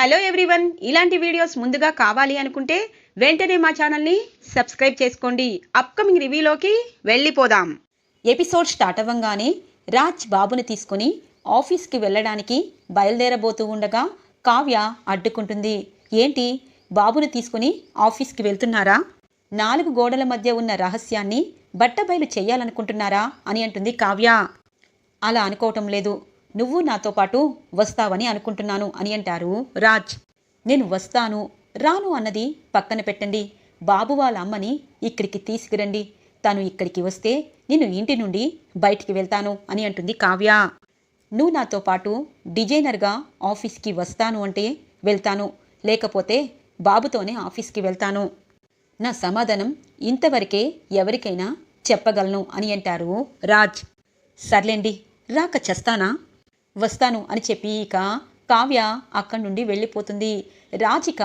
Hello everyone. ఇలాంటి videos ముందుగా కావాలి అనుకుంటే వెంటనే మా ఛానల్ని సబ్స్క్రైబ్ చేసుకోండి. అప్కమింగ్ రివ్యూలోకి వెళ్ళిపోదాం. ఎపిసోడ్ స్టార్ట్ అవ్వంగానే రాజ్ బాబుని తీసుకుని ఆఫీస్కి వెళ్ళడానికి బయలుదేరబోతూ ఉండగా కావ్య అడ్డుకుంటుంది. ఏంటి? బాబుని తీసుకుని ఆఫీస్కి వెళ్తున్నారా? నాలుగు గోడల మధ్య ఉన్న రహస్యాన్ని బట్టబయలు చేయాలనుకుంటున్నారా అని అంటుంది కావ్య. అలా అనుకోవటం లేదు. నువ్వు నాతో పాటు వస్తావని అనుకుంటున్నాను అని అంటారు రాజ్. నేను వస్తాను రాను అన్నది పక్కన పెట్టండి. బాబు వాళ్ళ అమ్మని ఇక్కడికి తీసుకురండి. తను ఇక్కడికి వస్తే నేను ఇంటి నుండి బయటికి వెళ్తాను అని అంటుంది కావ్య. నువ్వు నాతో పాటు డిజైనర్గా ఆఫీస్కి వస్తాను అంటే వెళ్తాను లేకపోతే బాబుతోనే ఆఫీస్కి వెళ్తాను. నా సమాధానం ఇంతవరకే ఎవరికైనా చెప్పగలను అని అంటారు రాజ్. సర్లేండి రాక చేస్తానా? వస్తాను అని చెప్పి ఇక కావ్య అక్కడి నుండి వెళ్ళిపోతుంది. రాజిక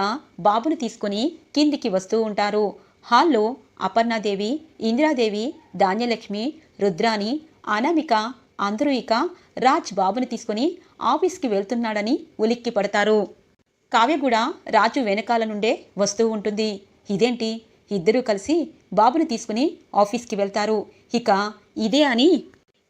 బాబుని తీసుకొని కిందికి వస్తూ ఉంటారు. హాల్లో అపర్ణాదేవి ఇందిరాదేవి ధాన్యలక్ష్మి రుద్రాని అనామిక అందరూ ఇక రాజ్ బాబుని తీసుకొని ఆఫీస్కి వెళ్తున్నాడని ఉలిక్కి పడతారు. కావ్య కూడా రాజు వెనకాల నుండే వస్తూ ఉంటుంది. ఇదేంటి? ఇద్దరూ కలిసి బాబుని తీసుకుని ఆఫీస్కి వెళ్తారు. ఇక ఇదే అని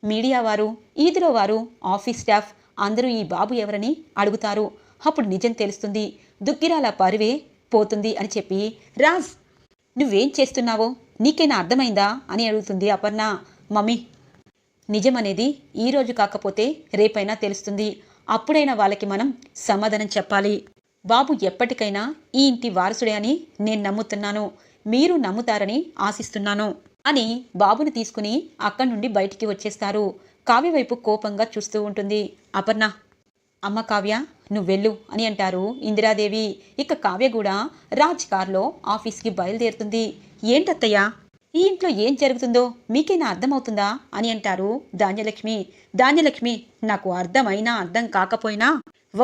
మీడియా వారు ఈదిలో వారు ఆఫీస్ స్టాఫ్ అందరూ ఈ బాబు ఎవరని అడుగుతారు. అప్పుడు నిజం తెలుస్తుంది. దుగ్గిరాల పరువే పోతుంది అని చెప్పి రాజ్ నువ్వేం చేస్తున్నావో? నీకైనా అర్థమైందా? అని అడుగుతుంది అపర్ణ. మమ్మీ నిజమనేది ఈరోజు కాకపోతే రేపైనా తెలుస్తుంది. అప్పుడైనా వాళ్ళకి మనం సమాధానం చెప్పాలి. బాబు ఎప్పటికైనా ఈ ఇంటి వారసుడే అని నేను నమ్ముతున్నాను. మీరు నమ్ముతారని ఆశిస్తున్నాను. అని బాబుని తీసుకుని అక్కడి నుండి బయటికి వచ్చేస్తారు. కావ్య వైపు కోపంగా చూస్తూ ఉంటుంది. అపర్ణ అమ్మ కావ్య నువ్వు వెళ్ళు అని అంటారు ఇందిరాదేవి. ఇక కావ్య కూడా రాజ్ కార్లో ఆఫీస్కి బయలుదేరుతుంది. ఏంటత్తయ్యా ఈ ఇంట్లో ఏం జరుగుతుందో మీకైనా అర్థమవుతుందా అని అంటారు ధాన్యలక్ష్మి. ధాన్యలక్ష్మి నాకు అర్థమైనా అర్థం కాకపోయినా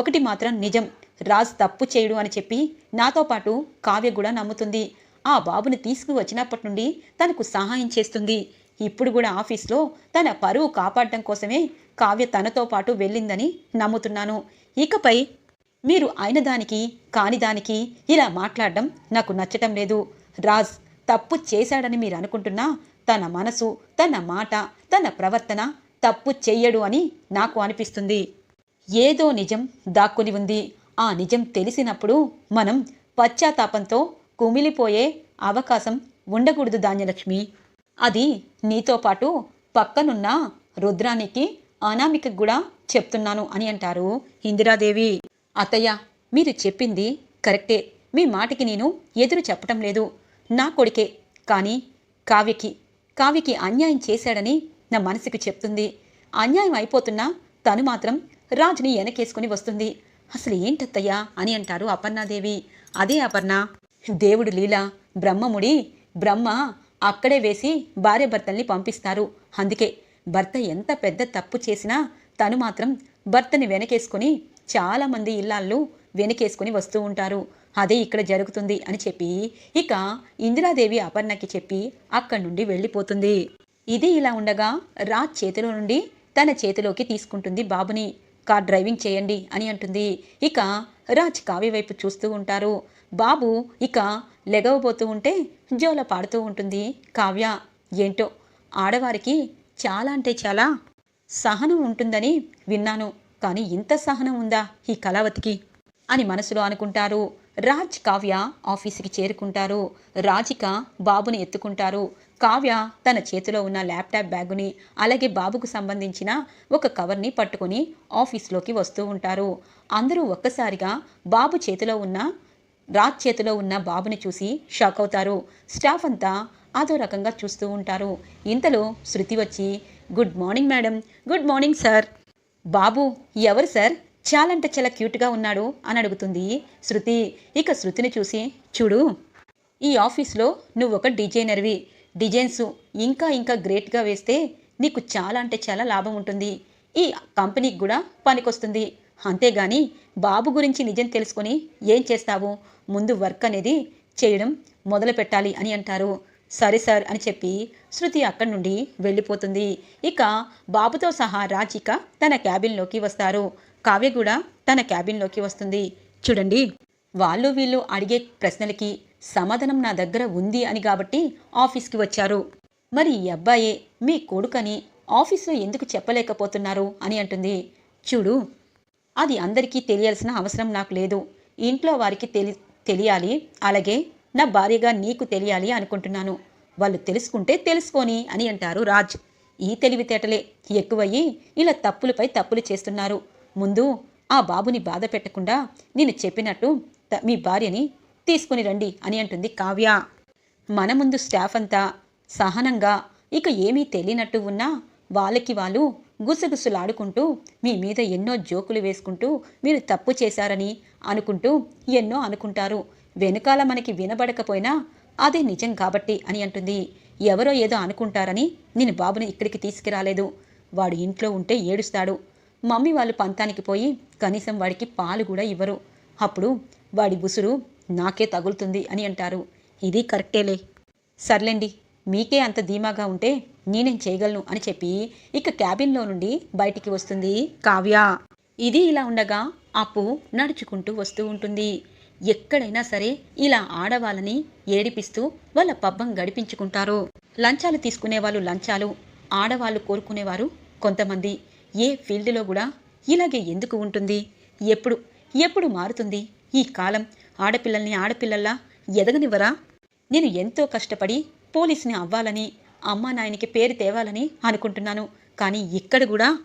ఒకటి మాత్రం నిజం. రాజ్ తప్పు చేయడు అని చెప్పి నాతో పాటు కావ్య కూడా నమ్ముతుంది. ఆ బాబుని తీసుకువచ్చినప్పటి నుండి తనకు సహాయం చేస్తుంది. ఇప్పుడు కూడా ఆఫీస్లో తన పరువు కాపాడటం కోసమే కావ్య తనతో పాటు వెళ్ళిందని నమ్ముతున్నాను. ఇకపై మీరు అయిన దానికి కాని దానికి ఇలా మాట్లాడడం నాకు నచ్చటం లేదు. రాజ్ తప్పు చేశాడని మీరు అనుకుంటున్నా తన మనసు తన మాట తన ప్రవర్తన తప్పు చెయ్యడు అని నాకు అనిపిస్తుంది. ఏదో నిజం దాక్కుని ఉంది. ఆ నిజం తెలిసినప్పుడు మనం పశ్చాత్తాపంతో కుమిలిపోయే అవకాశం ఉండకూడదు ధాన్యలక్ష్మి. అది నీతో పాటు పక్కనున్న రుద్రానికి అనామికకు కూడా చెప్తున్నాను అని అంటారు ఇందిరాదేవి. అత్తయ్య మీరు చెప్పింది కరెక్టే. మీ మాటకి నేను ఎదురు చెప్పటం లేదు. నా కొడుకే. కానీ కావ్యకి కావ్యకి అన్యాయం చేశాడని నా మనసుకు చెప్తుంది. అన్యాయం అయిపోతున్నా తను మాత్రం రాజుని వెనకేసుకుని వస్తుంది. అసలు ఏంటత్తయ్యా అని అంటారు అపర్ణాదేవి. అదే అపర్ణ. దేవుడు లీల బ్రహ్మముడి బ్రహ్మ అక్కడే వేసి భార్యాభర్తల్ని పంపిస్తారు. అందుకే భర్త ఎంత పెద్ద తప్పు చేసినా తను మాత్రం భర్తని వెనకేసుకొని చాలామంది ఇల్లాళ్ళు వెనకేసుకొని వస్తూ ఉంటారు. అదే ఇక్కడ జరుగుతుంది అని చెప్పి ఇక ఇందిరాదేవి అపర్ణకి చెప్పి అక్కడి నుండి వెళ్ళిపోతుంది. ఇది ఇలా ఉండగా రాజ్ చేతిలో నుండి తన చేతిలోకి తీసుకుంటుంది బాబుని. కార్ డ్రైవింగ్ చేయండి అని అంటుంది. ఇక రాజ్ కావ్య వైపు చూస్తూ ఉంటారు. బాబు ఇక లెగవబోతూ ఉంటే జోల పాడుతూ ఉంటుంది కావ్య. ఏంటో? ఆడవారికి చాలా అంటే చాలా సహనం ఉంటుందని విన్నాను. కానీ ఇంత సహనం ఉందా ఈ కళావతికి? అని మనసులో అనుకుంటారు. రాజ్ కావ్య ఆఫీస్కి చేరుకుంటారు. రాజిక బాబుని ఎత్తుకుంటారు. కావ్య తన చేతిలో ఉన్న ల్యాప్టాప్ బ్యాగుని అలాగే బాబుకు సంబంధించిన ఒక కవర్ని పట్టుకొని ఆఫీస్లోకి వస్తూ ఉంటారు. అందరూ ఒక్కసారిగా బాబు చేతిలో ఉన్న రాజ్ చేతిలో ఉన్న బాబుని చూసి షాక్ అవుతారు. స్టాఫ్ అంతా అదో రకంగా చూస్తూ ఉంటారు. ఇంతలో శృతి వచ్చి good morning madam good morning sir. బాబు ఎవరు సార్? చాలా అంటే చాలా క్యూట్గా ఉన్నాడు అని అడుగుతుంది శృతి. ఇక శృతిని చూసి చూడు ఈ ఆఫీస్లో నువ్వు ఒక డిజైనర్వి. డిజైన్స్ ఇంకా ఇంకా గ్రేట్గా వేస్తే నీకు చాలా అంటే చాలా లాభం ఉంటుంది. ఈ కంపెనీకి కూడా పనికొస్తుంది. అంతేగాని బాబు గురించి నిజం తెలుసుకొని ఏం చేస్తావు? ముందు వర్క్ అనేది చేయడం మొదలు పెట్టాలి అని అంటారు. సరే సార్ అని చెప్పి శృతి అక్కడి నుండి వెళ్ళిపోతుంది. ఇక బాబుతో సహా రాజిక తన క్యాబిన్లోకి వస్తారు. కావ్య కూడా తన క్యాబిన్లోకి వస్తుంది. చూడండి వాళ్ళు వీళ్ళు అడిగే ప్రశ్నలకి సమాధానం నా దగ్గర ఉంది అని కాబట్టి ఆఫీస్కి వచ్చారు. మరి ఈ అబ్బాయే మీ కొడుకని ఆఫీస్లో ఎందుకు చెప్పలేకపోతున్నారు అని అంటుంది. చూడు అది అందరికీ తెలియాల్సిన అవసరం నాకు లేదు. ఇంట్లో వారికి తెలి తెలియాలి. అలాగే నా భార్యగా నీకు తెలియాలి అనుకుంటున్నాను. వాళ్ళు తెలుసుకుంటే తెలుసుకొని అని అంటారు రాజ్. ఈ తెలివితేటలే ఎక్కువయ్యి ఇలా తప్పులపై తప్పులు చేస్తున్నారు. ముందు ఆ బాబుని బాధ పెట్టకుండా నేను చెప్పినట్టు మీ భార్యని తీసుకుని రండి అని అంటుంది కావ్య. మన ముందు స్టాఫ్ అంతా సహనంగా ఇక ఏమీ తెలియనట్టు ఉన్నా వాళ్ళకి వాళ్ళు గుసగుసలాడుకుంటూ మీ మీద ఎన్నో జోకులు వేసుకుంటూ మీరు తప్పు చేశారని అనుకుంటూ ఎన్నో అనుకుంటారు. వెనుకాల మనకి వినబడకపోయినా అది నిజం కాబట్టి అని అంటుంది. ఎవరో ఏదో అనుకుంటారని నేను బాబుని ఇక్కడికి తీసుకురాలేదు. వాడు ఇంట్లో ఉంటే ఏడుస్తాడు. మమ్మీ వాళ్ళు పంతానికి పోయి కనీసం వాడికి పాలు కూడా ఇవ్వరు. అప్పుడు వాడి బుసురు నాకే తగులుతుంది అని అంటారు. ఇది కరెక్టేలే. సర్లేండి మీకే అంత ధీమాగా ఉంటే నేనేం చేయగలను అని చెప్పి ఇక క్యాబిన్లో నుండి బయటికి వస్తుంది కావ్య. ఇది ఇలా ఉండగా అప్పు నడుచుకుంటూ వస్తూ ఉంటుంది. ఎక్కడైనా సరే ఇలా ఆడవాళ్ళని ఏడిపిస్తూ వాళ్ళ పబ్బం గడిపించుకుంటారు. లంచాలు తీసుకునే వాళ్ళు లంచాలు ఆడవాళ్ళు కోరుకునేవారు కొంతమంది. ఏ ఫీల్డ్లో కూడా ఇలాగే ఎందుకు ఉంటుంది? ఎప్పుడు? ఎప్పుడు మారుతుంది? ఈ కాలం ఆడపిల్లల్ని ఆడపిల్లల్లా ఎదగనివ్వరా? నేను ఎంతో కష్టపడి పోలీసుని అవ్వాలని అమ్మా నాయనకి పేరు తేవాలని అనుకుంటున్నాను. కానీ ఇక్కడ కూడా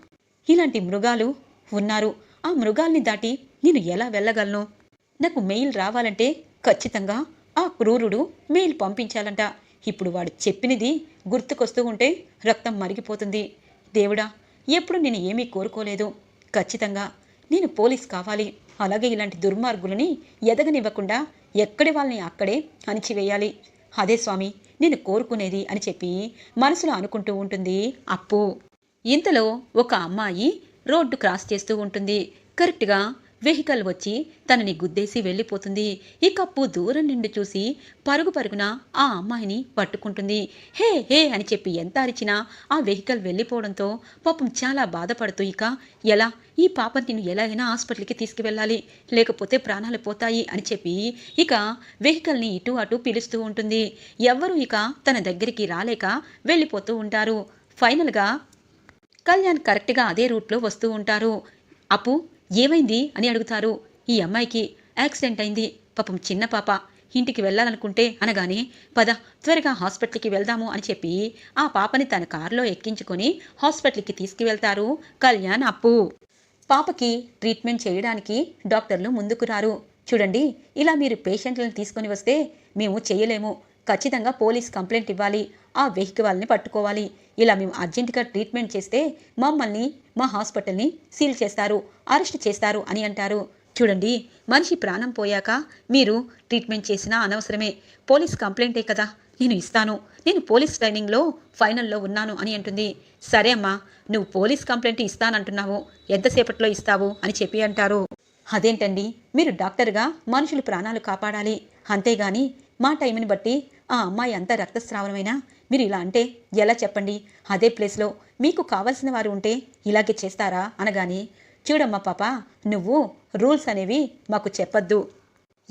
ఇలాంటి మృగాలు ఉన్నారు. ఆ మృగాల్ని దాటి నేను ఎలా వెళ్ళగలను? నాకు మెయిల్ రావాలంటే ఖచ్చితంగా ఆ క్రూరుడు మెయిల్ పంపించాలంట. ఇప్పుడు వాడు చెప్పినది గుర్తుకొస్తూ ఉంటే రక్తం మరిగిపోతుంది. దేవుడా ఎప్పుడు నేను ఏమీ కోరుకోలేదు. ఖచ్చితంగా నేను పోలీస్ కావాలి. అలాగే ఇలాంటి దుర్మార్గులని ఎదగనివ్వకుండా ఎక్కడి వాళ్ళని అక్కడే అణిచివేయాలి. అదే స్వామి నేను కోరుకునేది అని చెప్పి మనసులో అనుకుంటూ ఉంటుంది అప్పు. ఇంతలో ఒక అమ్మాయి రోడ్డు క్రాస్ చేస్తూ ఉంటుంది. కరెక్ట్గా వెహికల్ వచ్చి తనని గుద్దేసి వెళ్ళిపోతుంది. ఈ కప్పు దూరం నుండి చూసి పరుగు పరుగున ఆ అమ్మాయిని పట్టుకుంటుంది. హే హే అని చెప్పి ఎంత అరిచినా ఆ వెహికల్ వెళ్ళిపోవడంతో పాపం చాలా బాధపడుతూ ఇక ఎలా ఈ పాపని నేను ఎలాగైనా హాస్పిటల్కి తీసుకువెళ్ళాలి లేకపోతే ప్రాణాలు పోతాయి అని చెప్పి ఇక వెహికల్ని ఇటు అటు పిలుస్తూ ఉంటుంది. ఎవ్వరూ ఇక తన దగ్గరికి రాలేక వెళ్ళిపోతూ ఉంటారు. ఫైనల్గా కళ్యాణ్ కరెక్ట్గా అదే రూట్లో వస్తూ ఉంటారు. అప్పు ఏమైంది అని అడుగుతారు. ఈ అమ్మాయికి యాక్సిడెంట్ అయింది. పాపం చిన్న పాప. ఇంటికి వెళ్ళాలనుకుంటే అనగానే పద త్వరగా హాస్పిటల్కి వెళ్దాము అని చెప్పి ఆ పాపని తన కారులో ఎక్కించుకొని హాస్పిటల్కి తీసుకువెళ్తారు కళ్యాణ్ అప్పు. పాపకి ట్రీట్మెంట్ చేయడానికి డాక్టర్లు ముందుకు రారు. చూడండి ఇలా మీరు పేషెంట్లను తీసుకొని వస్తే మేము చేయలేము. ఖచ్చితంగా పోలీస్ కంప్లైంట్ ఇవ్వాలి. ఆ వెహికల్ వాళ్ళని పట్టుకోవాలి. ఇలా మేము అర్జెంటుగా ట్రీట్మెంట్ చేస్తే మమ్మల్ని మా హాస్పిటల్ని సీల్ చేస్తారు అరెస్ట్ చేస్తారు అని అంటారు. చూడండి మనిషి ప్రాణం పోయాక మీరు ట్రీట్మెంట్ చేసినా అనవసరమే. పోలీస్ కంప్లైంటే కదా నేను ఇస్తాను. నేను పోలీస్ ట్రైనింగ్లో ఫైనల్లో ఉన్నాను అని అంటుంది. సరే అమ్మా నువ్వు పోలీస్ కంప్లైంట్ ఇస్తానంటున్నావు. ఎంతసేపట్లో ఇస్తావు అని చెప్పి అంటారు. అదేంటండి మీరు డాక్టర్గా మనుషులు ప్రాణాలు కాపాడాలి. అంతేగాని మా టైంని బట్టి ఆ అమ్మాయి అంత రక్తస్రావమైనా మీరు ఇలా అంటే ఎలా చెప్పండి? అదే ప్లేస్లో మీకు కావలసిన వారు ఉంటే ఇలాగే చేస్తారా? అనగాని చూడమ్మా పాప నువ్వు రూల్స్ అనేవి మాకు చెప్పొద్దు.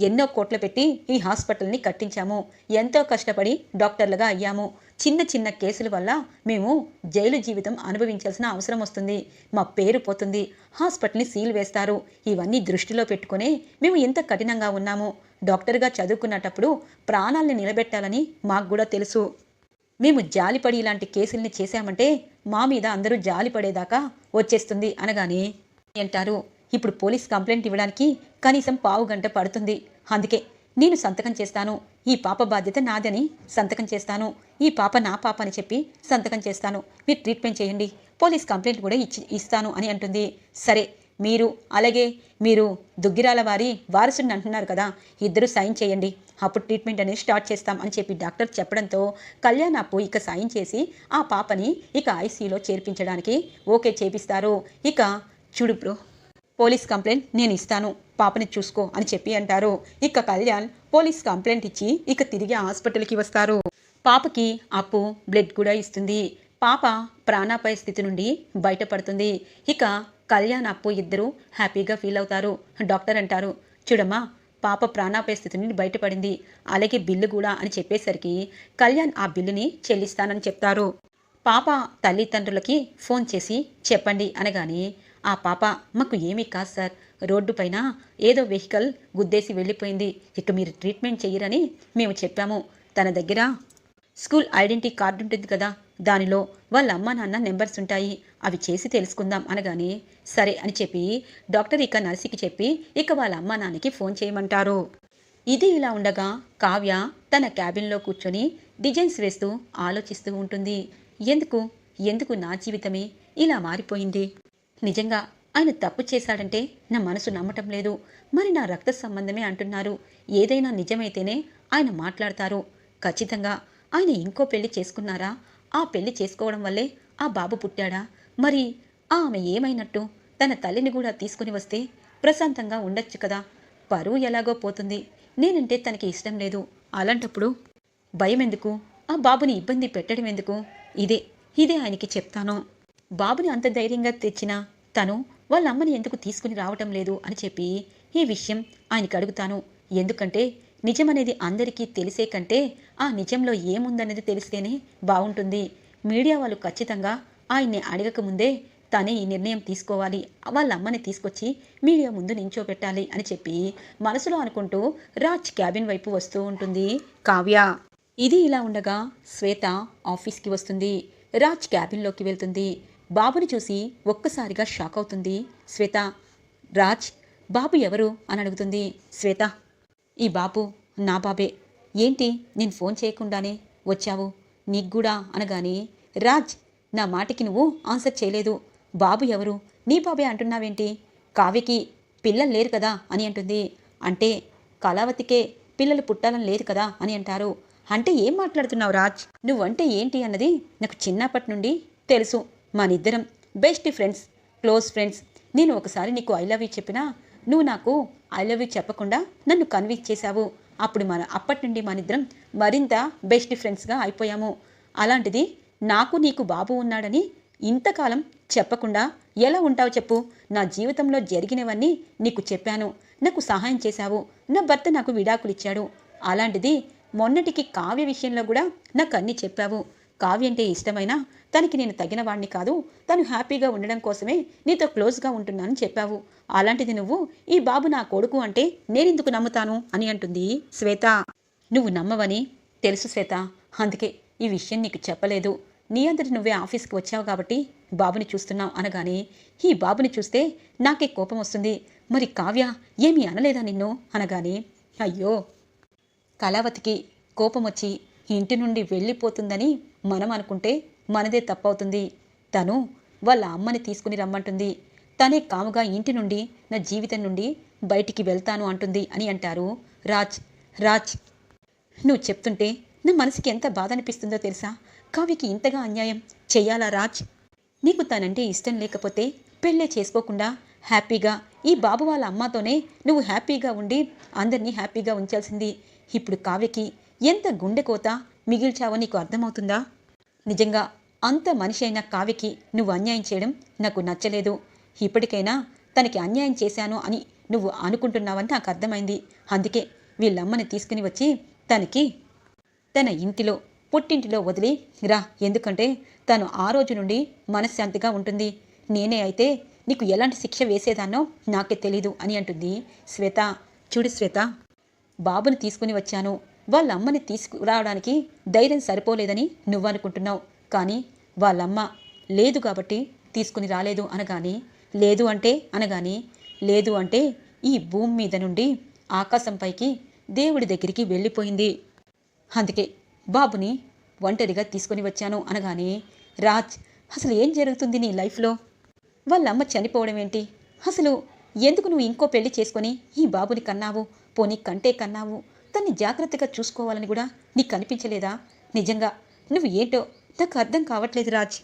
ఎన్నో కోట్లు పెట్టి ఈ హాస్పిటల్ని కట్టించాము. ఎంతో కష్టపడి డాక్టర్లుగా అయ్యాము. చిన్న చిన్న కేసుల వల్ల మేము జైలు జీవితం అనుభవించాల్సిన అవసరం వస్తుంది. మా పేరు పోతుంది. హాస్పిటల్ని సీల్ వేస్తారు. ఇవన్నీ దృష్టిలో పెట్టుకునే మేము ఎంత కఠినంగా ఉన్నాము. డాక్టర్గా చదువుకున్నటప్పుడు ప్రాణాల్ని నిలబెట్టాలని మాకు కూడా తెలుసు. మేము జాలిపడి ఇలాంటి కేసుల్ని చేశామంటే మా మీద అందరూ జాలిపడేదాకా వచ్చేస్తుంది అనగానే అంటారు. ఇప్పుడు పోలీస్ కంప్లైంట్ ఇవ్వడానికి కనీసం పావు గంట పడుతుంది. అందుకే నేను సంతకం చేస్తాను. ఈ పాప బాధ్యత నాదని సంతకం చేస్తాను. ఈ పాప నా పాప అని చెప్పి సంతకం చేస్తాను. మీరు ట్రీట్మెంట్ చేయండి. పోలీస్ కంప్లైంట్ కూడా ఇచ్చి ఇస్తాను అని అంటుంది. సరే మీరు అలాగే మీరు దుగ్గిరాల వారి వారసుని అంటున్నారు కదా ఇద్దరు సైన్ చేయండి. అప్పుడు ట్రీట్మెంట్ అనేది స్టార్ట్ చేస్తాం అని చెప్పి డాక్టర్ చెప్పడంతో కళ్యాణ్ అప్పు ఇక సైన్ చేసి ఆ పాపని ఇక ఐసీలో చేర్పించడానికి ఓకే చేపిస్తారు. ఇక చూడు బ్రో పోలీస్ కంప్లైంట్ నేను ఇస్తాను పాపని చూసుకో అని చెప్పి అంటారు. ఇక కళ్యాణ్ పోలీస్ కంప్లైంట్ ఇచ్చి ఇక తిరిగి హాస్పిటల్కి వస్తారు. పాపకి అప్పు బ్లడ్ కూడా ఇస్తుంది. పాప ప్రాణాపాయ స్థితి నుండి బయటపడుతుంది. ఇక కళ్యాణ్ అప్పు ఇద్దరు హ్యాపీగా ఫీల్ అవుతారు. డాక్టర్ అంటారు చూడమ్మా పాప ప్రాణాపాయ స్థితి నుండి బయటపడింది. అలాగే బిల్లు కూడా అని చెప్పేసరికి కళ్యాణ్ ఆ బిల్లుని చెల్లిస్తానని చెప్తారు. పాప తల్లిదండ్రులకి ఫోన్ చేసి చెప్పండి అనగానే ఆ పాప మాకు ఏమీ కాదు సార్. రోడ్డు పైన ఏదో వెహికల్ గుద్దేసి వెళ్ళిపోయింది. ఇక మీరు ట్రీట్మెంట్ చెయ్యరని మేము చెప్పాము. తన దగ్గర స్కూల్ ఐడెంటిటీ కార్డు ఉంటుంది కదా. దానిలో వాళ్ళ అమ్మ నాన్న నెంబర్స్ ఉంటాయి. అవి చేసి తెలుసుకుందాం అనగానే సరే అని చెప్పి డాక్టర్ ఇక నర్సికి చెప్పి ఇక వాళ్ళ అమ్మ నాన్నకి ఫోన్ చేయమంటారు. ఇది ఇలా ఉండగా కావ్య తన క్యాబిన్లో కూర్చొని డిజైన్స్ వేస్తూ ఆలోచిస్తూ ఉంటుంది. ఎందుకు? ఎందుకు నా జీవితమే ఇలా మారిపోయింది? నిజంగా ఆయన తప్పు చేశాడంటే నా మనసు నమ్మటం లేదు. మరి నా రక్త సంబంధమే అంటున్నారు. ఏదైనా నిజమైతేనే ఆయన మాట్లాడతారు. ఖచ్చితంగా ఆయన ఇంకో పెళ్ళి చేసుకున్నారా? ఆ పెళ్ళి చేసుకోవడం వల్లే ఆ బాబు పుట్టాడా? మరి ఆమె ఏమైనట్టు? తన తల్లిని కూడా తీసుకుని వస్తే ప్రశాంతంగా ఉండొచ్చు కదా? పరువు ఎలాగో పోతుంది. నేనంటే తనకి ఇష్టం లేదు. అలాంటప్పుడు భయం ఎందుకు ఆ బాబుని ఇబ్బంది పెట్టడం ఎందుకు? ఇదే ఇదే ఆయనకి చెప్తాను. బాబుని అంత ధైర్యంగా తెచ్చినా తను వాళ్ళ అమ్మని ఎందుకు తీసుకుని రావటం లేదు అని చెప్పి ఈ విషయం ఆయనకి అడుగుతాను. ఎందుకంటే నిజమనేది అందరికీ తెలిసే కంటే ఆ నిజంలో ఏముందనేది తెలిస్తేనే బాగుంటుంది. మీడియా వాళ్ళు ఖచ్చితంగా ఆయన్ని అడగకముందే తనే ఈ నిర్ణయం తీసుకోవాలి. వాళ్ళ అమ్మని తీసుకొచ్చి మీడియా ముందు నించోపెట్టాలి అని చెప్పి మనసులో అనుకుంటూ రాజ్ క్యాబిన్ వైపు వస్తూ ఉంటుంది కావ్య. ఇది ఇలా ఉండగా శ్వేత ఆఫీస్కి వస్తుంది. రాజ్ క్యాబిన్లోకి వెళ్తుంది. బాబుని చూసి ఒక్కసారిగా షాక్ అవుతుంది శ్వేత. రాజ్ బాబు ఎవరు అని అడుగుతుంది శ్వేత. ఈ బాబు నా బాబే. ఏంటి? నేను ఫోన్ చేయకుండానే వచ్చావు? నీకు కూడా అనగానే రాజ్ నా మాటికి నువ్వు ఆన్సర్ చేయలేదు. బాబు ఎవరు? నీ బాబే అంటున్నావేంటి? కావ్యకి పిల్లలు లేరు కదా అని అంటుంది. అంటే కళావతికే పిల్లలు పుట్టాలని లేదు కదా అని అంటారు. అంటే ఏం మాట్లాడుతున్నావు రాజ్? నువ్వంటే ఏంటి అన్నది నాకు చిన్నప్పటి నుండి తెలుసు. మనిద్దరం బెస్ట్ ఫ్రెండ్స్ క్లోజ్ ఫ్రెండ్స్. నేను ఒకసారి నీకు ఐ లవ్ యూ చెప్పినా నువ్వు నాకు ఐ లవ్ యూ చెప్పకుండా నన్ను కన్విన్స్ చేశావు. అప్పుడు మన అప్పటి నుండి మనిద్దరం మరింత బెస్ట్ ఫ్రెండ్స్గా అయిపోయాము. అలాంటిది నాకు నీకు బాబు ఉన్నాడని ఇంతకాలం చెప్పకుండా ఎలా ఉంటావు చెప్పు? నా జీవితంలో జరిగినవన్నీ నీకు చెప్పాను. నాకు సహాయం చేశావు. నా భర్త నాకు విడాకులిచ్చాడు. అలాంటిది మొన్నటికి కావ్య విషయంలో కూడా నాకు అన్నీ చెప్పావు. కావ్య అంటే ఇష్టమైన తనకి నేను తగిన వాడిని కాదు. తను హ్యాపీగా ఉండడం కోసమే నీతో క్లోజ్గా ఉంటున్నానని చెప్పావు. అలాంటిది నువ్వు ఈ బాబు నా కొడుకు అంటే నేనెందుకు నమ్ముతాను అని అంటుంది శ్వేత. నువ్వు నమ్మవని తెలుసు శ్వేత. అందుకే ఈ విషయం నీకు చెప్పలేదు. నీ అందరి నువ్వే ఆఫీస్కి వచ్చావు కాబట్టి బాబుని చూస్తున్నావు అనగానే ఈ బాబుని చూస్తే నాకే కోపం వస్తుంది. మరి కావ్య ఏమీ అనలేదా నిన్ను? అనగానే అయ్యో! కళావతికి కోపం వచ్చి ఇంటి నుండి వెళ్ళిపోతుందని మనం అనుకుంటే మనదే తప్పవుతుంది. తను వాళ్ళ అమ్మని తీసుకుని రమ్మంటుంది. తనే కాముగా ఇంటి నుండి నా జీవితం నుండి బయటికి వెళ్తాను అంటుంది అని అంటారు రాజ్. రాజ్ నువ్వు చెప్తుంటే నా మనసుకి ఎంత బాధ అనిపిస్తుందో తెలుసా? కావ్యకి ఇంతగా అన్యాయం చెయ్యాలా రాజ్? నీకు తనంటే ఇష్టం లేకపోతే పెళ్ళే చేసుకోకుండా హ్యాపీగా ఈ బాబు వాళ్ళ అమ్మతోనే నువ్వు హ్యాపీగా ఉండి అందరినీ హ్యాపీగా ఉంచాల్సింది. ఇప్పుడు కావ్యకి ఎంత గుండె కోత మిగిల్చావో నీకు అర్థమవుతుందా? నిజంగా అంత మనిషి అయిన కావ్యకి నువ్వు అన్యాయం చేయడం నాకు నచ్చలేదు. ఇప్పటికైనా తనకి అన్యాయం చేశాను అని నువ్వు అనుకుంటున్నావని నాకు అర్థమైంది. అందుకే వీళ్ళమ్మని తీసుకుని వచ్చి తనకి తన ఇంటిలో పుట్టింటిలో వదిలి రా ఎందుకంటే తను ఆ రోజు నుండి మనశ్శాంతిగా ఉంటుంది. నేనే అయితే నీకు ఎలాంటి శిక్ష వేసేదాన్నో నాకే తెలీదు అని అంటుంది శ్వేత. చూడు శ్వేత బాబుని తీసుకుని వచ్చాను. వాళ్ళ అమ్మని తీసుకురావడానికి ధైర్యం సరిపోలేదని నువ్వు అనుకుంటున్నావు కానీ వాళ్ళమ్మ లేదు కాబట్టి తీసుకుని రాలేదు అనగాని లేదు అంటే అనగాని లేదు అంటే ఈ భూమి మీద నుండి ఆకాశంపైకి దేవుడి దగ్గరికి వెళ్ళిపోయింది. అందుకే బాబుని ఒంటరిగా తీసుకొని వచ్చాను అనగానే రాజ్ అసలు ఏం జరుగుతుంది నీ లైఫ్లో? వాళ్ళ అమ్మ చనిపోవడం ఏంటి అసలు ఎందుకు నువ్వు ఇంకో పెళ్ళి చేసుకొని ఈ బాబుని కన్నావు? పోనీ కంటే కన్నావు? తన్ని జాగ్రత్తగా చూసుకోవాలని కూడా నీకు అనిపించలేదా? నిజంగా నువ్వు ఏంటో నాకు అర్థం కావట్లేదు రాజ్.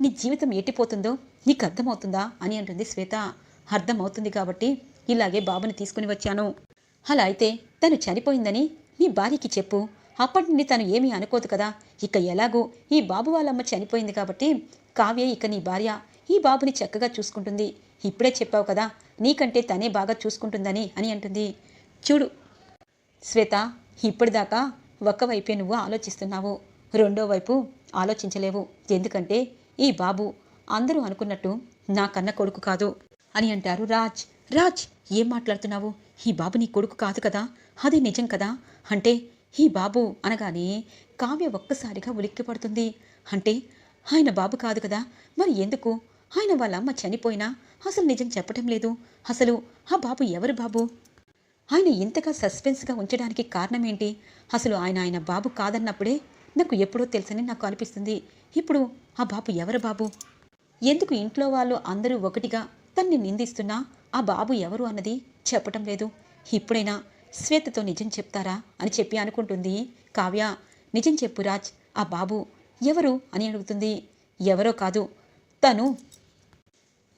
నీ జీవితం ఎట్టిపోతుందో నీకు అర్థమవుతుందా అని అంటుంది శ్వేత. అర్థమవుతుంది కాబట్టి ఇలాగే బాబుని తీసుకుని వచ్చాను. అలా అయితే తను చనిపోయిందని నీ భార్యకి చెప్పు. అప్పటి నుండి తను ఏమీ అనుకోదు కదా. ఇక ఎలాగో ఈ బాబు వాళ్ళమ్మ చనిపోయింది కాబట్టి కావ్య ఇక నీ భార్య ఈ బాబుని చక్కగా చూసుకుంటుంది. ఇప్పుడే చెప్పావు కదా నీకంటే తనే బాగా చూసుకుంటుందని అని అంటుంది. చూడు శ్వేత ఇప్పటిదాకా ఒక్కవైపే నువ్వు ఆలోచిస్తున్నావు. రెండో వైపు ఆలోచించలేవు. ఎందుకంటే ఈ బాబు అందరూ అనుకున్నట్టు నా కన్న కొడుకు కాదు అని అంటారు రాజ్. రాజ్ ఏం మాట్లాడుతున్నావు? ఈ బాబు నీ కొడుకు కాదు కదా. అది నిజం కదా? అంటే ఈ బాబు అనగానే కావ్య ఒక్కసారిగా ఉలిక్కిపడుతుంది. అంటే? ఆయన బాబు కాదు కదా? మరి ఎందుకు? ఆయన వాళ్ళ అమ్మ చనిపోయినా అసలు నిజం చెప్పటం లేదు. అసలు ఆ బాబు ఎవరు బాబు? ఆయన ఇంతగా సస్పెన్స్గా ఉంచడానికి కారణం ఏంటి అసలు ఆయన ఆయన బాబు కాదన్నప్పుడే నాకు ఎప్పుడో తెలుసని నాకు అనిపిస్తుంది. ఇప్పుడు ఆ బాబు ఎవరు బాబు? ఎందుకు ఇంట్లో వాళ్ళు అందరూ ఒకటిగా తన్ని నిందిస్తున్నా ఆ బాబు ఎవరు అన్నది చెప్పటం లేదు. ఇప్పుడైనా శ్వేతతో నిజం చెప్తారా అని చెప్పి అనుకుంటుంది. కావ్య నిజం చెప్పు రాజ్. ఆ బాబు ఎవరు అని అడుగుతుంది. ఎవరో కాదు తను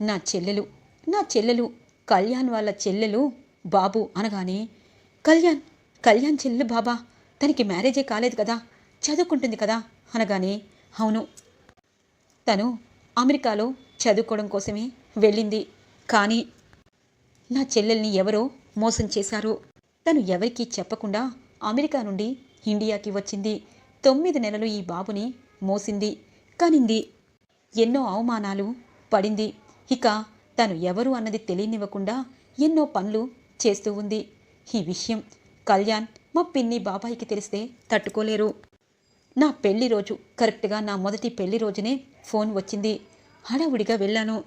నా చెల్లెలు నా చెల్లెలు కళ్యాణ్ వాళ్ళ చెల్లెలు బాబు అనగానే కళ్యాణ్ కళ్యాణ్ చెల్లెలు బాబా తనకి మ్యారేజే కాలేదు కదా చదువుకుంటుంది కదా అనగానే అవును. తను అమెరికాలో చదువుకోవడం కోసమే వెళ్ళింది. కానీ నా చెల్లెల్ని ఎవరో మోసం చేశారు. తను ఎవరికీ చెప్పకుండా అమెరికా నుండి ఇండియాకి వచ్చింది. తొమ్మిది నెలలు ఈ బాబుని మోసింది. కనింది. ఎన్నో అవమానాలు పడింది. ఇక తను ఎవరు అన్నది తెలియనివ్వకుండా ఎన్నో పనులు చేస్తూ ఉంది. ఈ విషయం కళ్యాణ్ మా పిన్ని బాబాయికి తెలిస్తే తట్టుకోలేరు. నా పెళ్ళి రోజు కరెక్ట్గా నా మొదటి పెళ్ళి రోజునే ఫోన్ వచ్చింది. హడావుడిగా వెళ్ళాను.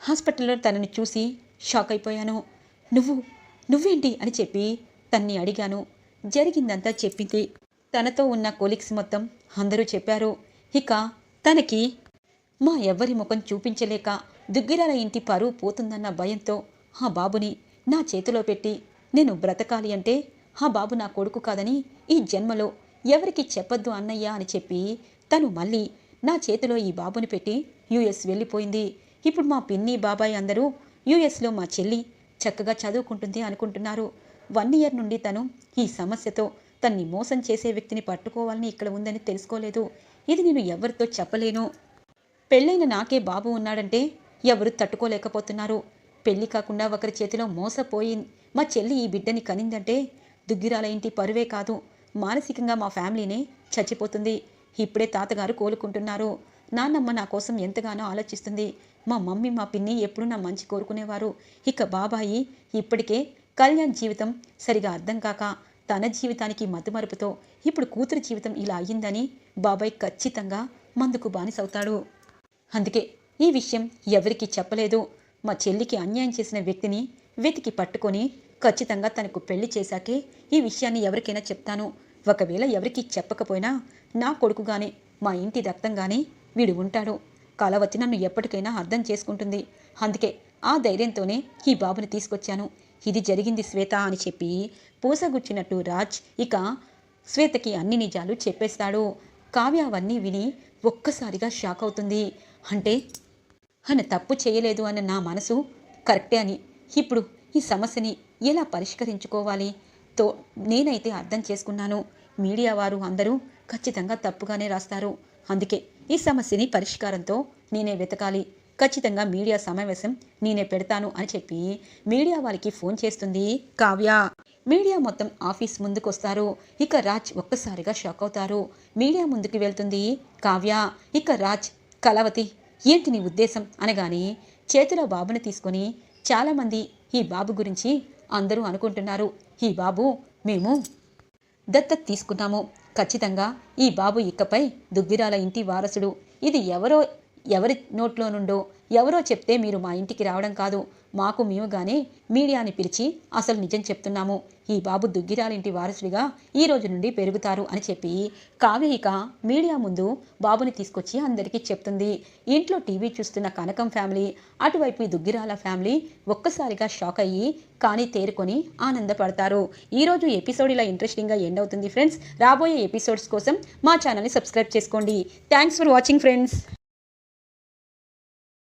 హాస్పిటల్లో తనని చూసి షాక్ అయిపోయాను. నువ్వు నువ్వేంటి అని చెప్పి తన్ని అడిగాను. జరిగిందంతా చెప్పింది తనతో ఉన్న కొలిక్స్ మొత్తం అందరూ చెప్పారు. ఇక తనకి మా ఎవ్వరి ముఖం చూపించలేక దుగ్గిరాల ఇంటి పరువు పోతుందన్న భయంతో ఆ బాబుని నా చేతిలో పెట్టి నేను బ్రతకాలి అంటే ఆ బాబు నా కొడుకు కాదని ఈ జన్మలో ఎవరికి చెప్పొద్దు అన్నయ్య అని చెప్పి తను మళ్ళీ నా చేతిలో ఈ బాబుని పెట్టి యుఎస్ వెళ్ళిపోయింది. ఇప్పుడు మా పిన్ని బాబాయ్ అందరూ యుఎస్లో మా చెల్లి చక్కగా చదువుకుంటుంది అనుకుంటున్నారు. వన్ ఇయర్ నుండి తను ఈ సమస్యతో తన్ని మోసం చేసే వ్యక్తిని పట్టుకోవాలని ఇక్కడ ఉందని తెలుసుకోలేదు. ఇది నేను ఎవరితో చెప్పలేను. పెళ్ళైన నాకే బాబు ఉన్నాడంటే ఎవరు తట్టుకోలేకపోతున్నారు. పెళ్ళి కాకుండా ఒకరి చేతిలో మోసపోయి మా చెల్లి ఈ బిడ్డని కనిందంటే దుగ్గిరాల ఇంటి పరువే కాదు. మానసికంగా మా ఫ్యామిలీనే చచ్చిపోతుంది. ఇప్పుడే తాతగారు కోలుకుంటున్నారు. నాన్నమ్మ నా కోసం ఎంతగానో ఆలోచిస్తుంది. మా మమ్మీ మా పిన్ని ఎప్పుడు నా మంచి కోరుకునేవారు. ఇక బాబాయి ఇప్పటికే కళ్యాణ్ జీవితం సరిగా అర్థం కాక తన జీవితానికి మద్దుమరుపుతో ఇప్పుడు కూతురు జీవితం ఇలా అయ్యిందని బాబాయ్ ఖచ్చితంగా మందుకు బానిసవుతాడు. అందుకే ఈ విషయం ఎవరికీ చెప్పలేదు. మా చెల్లికి అన్యాయం చేసిన వ్యక్తిని వెతికి పట్టుకొని ఖచ్చితంగా తనకు పెళ్ళి చేశాకే ఈ విషయాన్ని ఎవరికైనా చెప్తాను. ఒకవేళ ఎవరికీ చెప్పకపోయినా నా కొడుకుగానే మా ఇంటి రక్తంగానే వీడు ఉంటాడు. కలవతి నన్ను ఎప్పటికైనా అర్థం చేసుకుంటుంది. అందుకే ఆ ధైర్యంతోనే ఈ బాబుని తీసుకొచ్చాను. ఇది జరిగింది శ్వేత అని చెప్పి పూసగుచ్చినట్టు రాజ్ ఇక శ్వేతకి అన్ని నిజాలు చెప్పేస్తాడు. కావ్య అవన్నీ విని ఒక్కసారిగా షాక్ అవుతుంది. అంటే ఆయన తప్పు చేయలేదు అన్న నా మనసు కరెక్టే అని. ఇప్పుడు ఈ సమస్యని ఎలా పరిష్కరించుకోవాలి? తో నేనైతే అర్థం చేసుకున్నాను. మీడియా వారు అందరూ ఖచ్చితంగా తప్పుగానే రాస్తారు. అందుకే ఈ సమస్యని పరిష్కారంతో నేనే వెతకాలి. ఖచ్చితంగా మీడియా సమావేశం నేనే పెడతాను అని చెప్పి మీడియా వారికి ఫోన్ చేస్తుంది కావ్య. మీడియా మొత్తం ఆఫీస్ ముందుకు వస్తారు ఇక రాజ్ ఒక్కసారిగా షాక్ అవుతారు. మీడియా ముందుకు వెళ్తుంది కావ్య. ఇక రాజ్ కలవతి ఏంటి నీ ఉద్దేశం? అనగానే చేతిలో బాబుని తీసుకొని చాలామంది ఈ బాబు గురించి అందరూ అనుకుంటున్నారు. ఈ బాబు మేము దత్తత తీసుకున్నాము. ఖచ్చితంగా ఈ బాబు ఇకపై దుగ్గిరాల ఇంటి వారసుడు. ఇది ఎవరో ఎవరి నోట్లో నుండో ఎవరో చెప్తే మీరు మా ఇంటికి రావడం కాదు. మాకు మేముగానే మీడియాని పిలిచి అసలు నిజం చెప్తున్నాము. ఈ బాబు దుగ్గిరాలింటి వారసుడిగా ఈ రోజు నుండి పెరుగుతారు అని చెప్పి కావ్య మీడియా ముందు బాబుని తీసుకొచ్చి అందరికీ చెప్తుంది. ఇంట్లో టీవీ చూస్తున్న కనకం ఫ్యామిలీ అటువైపు దుగ్గిరాల ఫ్యామిలీ ఒక్కసారిగా షాక్ అయ్యి కానీ తేరుకొని ఆనందపడతారు. ఈరోజు ఎపిసోడ్ ఇలా ఇంట్రెస్టింగ్గా ఎండ్ అవుతుంది ఫ్రెండ్స్. రాబోయే ఎపిసోడ్స్ కోసం మా ఛానల్ని సబ్స్క్రైబ్ చేసుకోండి. Thanks for watching friends.